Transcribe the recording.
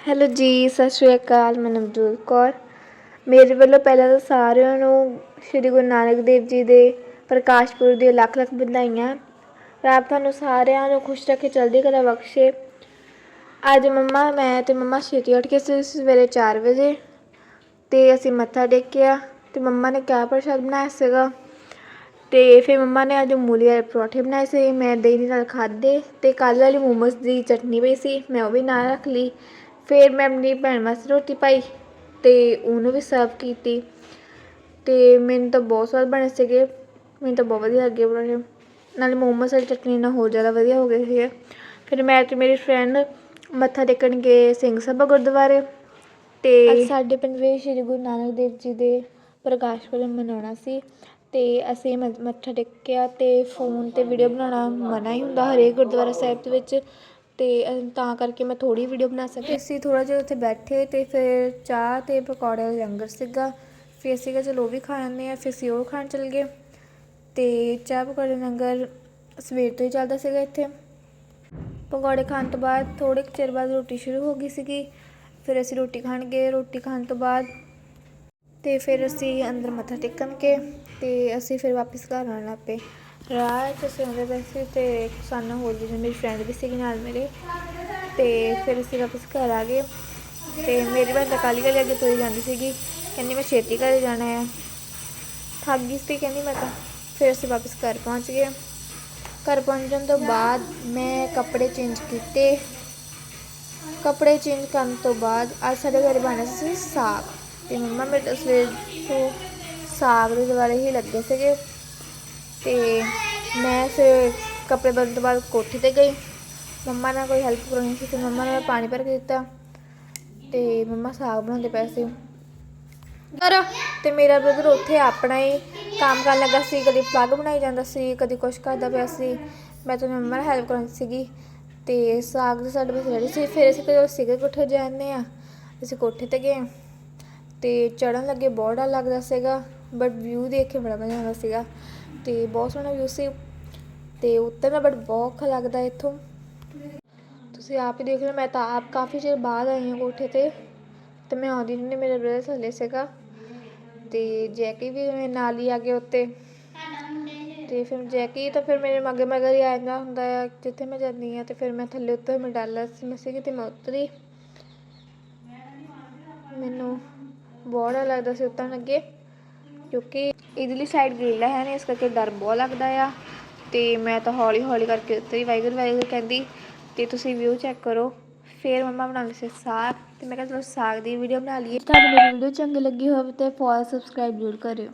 Hello ਜੀ, ਸਤਿ ਸ਼੍ਰੀ ਅਕਾਲ ਮੈਂ ਨਵਜੋਤ ਕੌਰ। ਮੇਰੇ ਵੱਲੋਂ ਪਹਿਲਾਂ ਤਾਂ ਸਾਰਿਆਂ ਨੂੰ ਸ਼੍ਰੀ ਗੁਰੂ ਨਾਨਕ ਦੇਵ ਜੀ ਦੇ ਪ੍ਰਕਾਸ਼ ਪੁਰਬ ਦੀਆਂ ਲੱਖ ਲੱਖ ਵਧਾਈਆਂ। ਰੱਬ ਤੁਹਾਨੂੰ ਸਾਰਿਆਂ ਨੂੰ ਖੁਸ਼ ਰੱਖੇ, ਚੜ੍ਹਦੀ ਕਲਾ ਬਖਸ਼ੇ। ਅੱਜ ਮੰਮਾ, ਮੈਂ ਤੇ ਮੰਮਾ ਛੇਤੀ ਉੱਠ ਕੇ ਸੀ ਸਵੇਰੇ 4 ਵਜੇ ਤੇ ਅਸੀਂ ਮੱਥਾ ਟੇਕਿਆ ਤੇ ਮੰਮਾ ਨੇ ਕਿਆ ਪ੍ਰਸ਼ਾਦ ਬਣਾਇਆ ਸੀਗਾ ਤੇ ਫਿਰ ਮੰਮਾ ਨੇ ਅੱਜ ਮੂਲੀ ਵਾਲੇ ਪਰੌਂਠੇ ਬਣਾਏ ਸੀ। ਮੈਂ ਦਹੀਂ ਦੇ ਨਾਲ ਖਾਦੇ ਤੇ ਕੱਲ੍ਹ ਵਾਲੀ ਮੋਮੋਸ ਦੀ ਚਟਨੀ ਪਈ ਸੀ, ਮੈਂ ਉਹ ਵੀ ਨਾਲ ਰੱਖ ਲਈ ਫਿਰ ਮੈਂ ਆਪਣੀ ਭੈਣ ਵਾਸਤੇ ਰੋਟੀ ਪਾਈ ਅਤੇ ਉਹਨੂੰ ਵੀ ਸਰਵ ਕੀਤੀ ਅਤੇ ਮੈਨੂੰ ਤਾਂ ਬਹੁਤ ਸਵਾਦ ਬਣੇ ਸੀਗੇ। ਮੈਨੂੰ ਤਾਂ ਬਹੁਤ ਵਧੀਆ ਲੱਗੇ ਬਣਾਉਣੇ। ਨਾਲੇ ਮੋਮੋਸ ਵਾਲੀ ਚਟਨੀ ਨਾਲ ਹੋਰ ਜ਼ਿਆਦਾ ਵਧੀਆ ਹੋ ਗਏ ਸੀਗੇ। ਫਿਰ ਮੈਂ ਅਤੇ ਮੇਰੀ ਫਰੈਂਡ ਮੱਥਾ ਟੇਕਣ ਗਏ ਸਿੰਘ ਸਭਾ ਗੁਰਦੁਆਰੇ ਅਤੇ ਸਾਡੇ ਪੰਜਵੇਂ ਸ਼੍ਰੀ ਗੁਰੂ ਨਾਨਕ ਦੇਵ ਜੀ ਦੇ ਪ੍ਰਕਾਸ਼ ਪੁਰਬ ਮਨਾਉਣਾ ਸੀ ਅਤੇ ਅਸੀਂ ਮ- ਮੱਥਾ ਟੇਕਿਆ ਅਤੇ ਫੋਨ ਤੇ ਵੀਡੀਓ ਬਣਾਉਣਾ ਮਨਾ ਹੀ ਹੁੰਦਾ ਹਰੇਕ ਗੁਰਦੁਆਰਾ ਸਾਹਿਬ ਦੇ ਵਿੱਚ। ਅਤੇ ਤਾਂ ਕਰਕੇ ਮੈਂ ਥੋੜ੍ਹੀ ਵੀਡੀਓ ਬਣਾ ਸਕੀ। ਅਸੀਂ ਥੋੜ੍ਹਾ ਜਿਹਾ ਉੱਥੇ ਬੈਠੇ ਅਤੇ ਫਿਰ ਚਾਹ ਅਤੇ ਪਕੌੜੇ ਦਾ ਲੰਗਰ ਸੀਗਾ। ਫਿਰ ਅਸੀਂ ਕਿਹਾ ਚਲੋ ਉਹ ਵੀ ਖਾ ਆਉਂਦੇ ਹਾਂ, ਫਿਰ ਅਸੀਂ ਉਹ ਖਾਣ ਚੱਲ ਗਏ। ਅਤੇ ਚਾਹ ਪਕੌੜੇ ਦਾ ਲੰਗਰ ਸਵੇਰ ਤੋਂ ਹੀ ਚੱਲਦਾ ਸੀਗਾ ਇੱਥੇ। ਪਕੌੜੇ ਖਾਣ ਤੋਂ ਬਾਅਦ ਥੋੜ੍ਹੇ ਕੁ ਚਿਰ ਬਾਅਦ ਰੋਟੀ ਸ਼ੁਰੂ ਹੋ ਗਈ ਸੀਗੀ। ਫਿਰ ਅਸੀਂ ਰੋਟੀ ਖਾਣ ਗਏ, ਰੋਟੀ ਖਾਣ ਤੋਂ ਬਾਅਦ ਤੇ ਫਿਰ ਅਸੀਂ ਅੰਦਰ ਮੱਥਾ ਟੇਕਣ ਕੇ ਤੇ ਅਸੀਂ ਫਿਰ ਵਾਪਸ ਘਰ ਆਉਣ ਲੱਗ ਪਏ। ਰਾਹ 'ਚ ਅਸੀਂ ਆਉਂਦੇ ਪਏ ਸੀ ਤੇ ਸਾਨੂੰ ਹੋਰ ਵੀ ਮੇਰੀ ਫਰੈਂਡ ਵੀ ਸੀਗੀ ਨਾਲ ਮੇਰੇ। ਤੇ ਫਿਰ ਅਸੀਂ ਵਾਪਸ ਘਰ ਆ ਗਏ। ਤੇ ਮੇਰੀ ਭੈਣ ਤਾਂ ਕਾਲੀ ਕਾਲੀ ਅੱਗੇ ਤੁਰੀ ਜਾਂਦੀ ਸੀਗੀ। ਕਹਿੰਦੀ ਮੈਂ ਛੇਤੀ ਘਰੇ ਜਾਣਾ ਹੈ। ਥੱਕ ਗਈ ਸੀ ਕਹਿੰਦੀ ਮੈਂ ਤਾਂ। ਫਿਰ ਅਸੀਂ ਵਾਪਸ ਘਰ ਪਹੁੰਚ ਗਏ। ਘਰ ਪਹੁੰਚਣ ਤੋਂ ਬਾਅਦ ਮੈਂ ਕੱਪੜੇ ਚੇਂਜ ਕੀਤੇ। ਕੱਪੜੇ ਚੇਂਜ ਕਰਨ ਤੋਂ ਬਾਅਦ ਅੱਜ ਸਾਡੇ ਘਰ ਬਣਿਆ ਸੀ ਸਾਗ। ਤੇ ਮੰਮਾ ਮੇਰੇ ਤਾਂ ਸਵੇਰ ਤੋਂ ਸਾਗ ਦੇ ਦੁਆਲੇ ਹੀ ਲੱਗੇ ਸੀਗੇ। ਤੇ ਮੈਂ ਫਿਰ ਕੱਪੜੇ ਬਦਲਣ ਤੋਂ ਬਾਅਦ ਕੋਠੇ ਤੇ ਗਈ। ਮੰਮਾ ਨਾਲ ਕੋਈ ਹੈਲਪ ਕਰਾਉਣੀ ਸੀ ਤੇ ਮੰਮਾ ਨੇ ਪਾਣੀ ਭਰ ਕੇ ਦਿੱਤਾ ਤੇ ਮੰਮਾ ਸਾਗ ਬਣਾਉਂਦੇ ਪਏ ਸੀ। ਪਰ ਤੇ ਮੇਰਾ ਬ੍ਰਦਰ ਉੱਥੇ ਆਪਣਾ ਹੀ ਕੰਮ ਕਰਨ ਲੱਗਾ ਸੀ, ਕਦੀ ਪਲੱਗ ਬਣਾਈ ਜਾਂਦਾ ਸੀ, ਕਦੀ ਕੁਛ ਕਰਦਾ ਪਿਆ ਸੀ। ਮੈਂ ਤਾਂ ਮੰਮਾ ਨਾਲ ਹੈਲਪ ਕਰਾਉਂਦੀ ਸੀਗੀ ਤੇ ਸਾਗ ਦੇ ਸਾਡੇ ਬਸ ਰੈਡੀ ਸੀ। ਫਿਰ ਅਸੀਂ ਜਦੋਂ ਸਿੱਧੇ ਕੋਠੇ ਜਾਂਦੇ ਆ ਅਸੀਂ ਕੋਠੇ ਤੇ ਗਏ। ਤੇ ਚੜਨ ਲੱਗੇ, ਬਹੁਤ ਡਰ ਲੱਗਦਾ ਸੀਗਾ ਬਟ ਵਿਊ ਦੇਖ ਕੇ ਬੜਾ ਮਜ਼ਾ ਆਉਂਦਾ ਸੀਗਾ। ਤੇ ਬਹੁਤ ਸੋਹਣਾ ਵਿਊ ਸੀ ਤੇ ਉੱਤੇ ਮੈਂ ਬਟ ਬਹੁਤ ਔਖਾ ਲੱਗਦਾ ਇੱਥੋਂ। ਤੁਸੀਂ ਆਪ ਹੀ ਦੇਖ ਲਓ, ਮੈਂ ਤਾਂ ਆਪ ਕਾਫੀ ਚਿਰ ਬਾਅਦ ਆਈ ਹਾਂ ਕੋਠੇ ਤੇ ਤੇ ਮੈਂ ਆਉਂਦੀ ਨਹੀਂ ਮੇਰੇ ਬ੍ਰਦਰ ਥੱਲੇ ਸੀਗਾ ਤੇ ਜੈਕੀ ਵੀ ਮੇਰੇ ਨਾਲ ਹੀ ਆ ਗਏ ਉੱਤੇ। ਤੇ ਫਿਰ ਜੈਕੀ ਤਾਂ ਫਿਰ ਮੇਰੇ ਮਗਰ ਮਗਰ ਹੀ ਆ ਜਾਂਦਾ ਹੁੰਦਾ ਆ, ਜਿੱਥੇ ਮੈਂ ਜਾਂਦੀ ਹਾਂ ਤੇ ਫਿਰ ਮੈਂ ਥੱਲੇ ਉੱਤੇ ਮੈਂ ਡਾਲਾ ਸੀ, ਮੈਂ ਸੀਗੀ ਤੇ ਮੈਂ ਉਤਰੀ। ਮੈਨੂੰ ਬਹੁਤ ਲੱਗਦਾ ਸੀ ਉਤਰਨ ਅੱਗੇ। ਕਿਉਂਕਿ ਇਧਰਲੀ ਸਾਈਡ ਗ੍ਰਿਲ ਹੈ ਨੇ, ਇਸ ਕਰਕੇ ਡਰ ਬਹੁਤ ਲੱਗਦਾ ਆ। ਤੇ ਮੈਂ ਤਾਂ ਹੌਲੀ ਹੌਲੀ ਕਰਕੇ ਉਤਰੀ ਵਾਹਿਗੁਰੂ ਵਾਹਿਗੁਰੂ ਕਹਿੰਦੀ, ਤੇ ਤੁਸੀਂ ਵਿਊ ਚੈੱਕ ਕਰੋ। ਫਿਰ ਮੰਮਾ ਬਣਾਉਂਦੇ ਸੀ ਸਾਗ, ਤੇ ਮੈਂ ਕਿਹਾ ਚਲੋ ਸਾਗ ਦੀ ਵੀਡੀਓ ਬਣਾ ਲਈਏ। ਤੁਹਾਨੂੰ ਮੇਰੀ ਵੀਡੀਓ ਚੰਗੀ ਲੱਗੀ ਹੋਵੇ ਤੇ ਫੋਲੋ ਸਬਸਕ੍ਰਾਈਬ ਜ਼ਰੂਰ ਕਰਿਓ।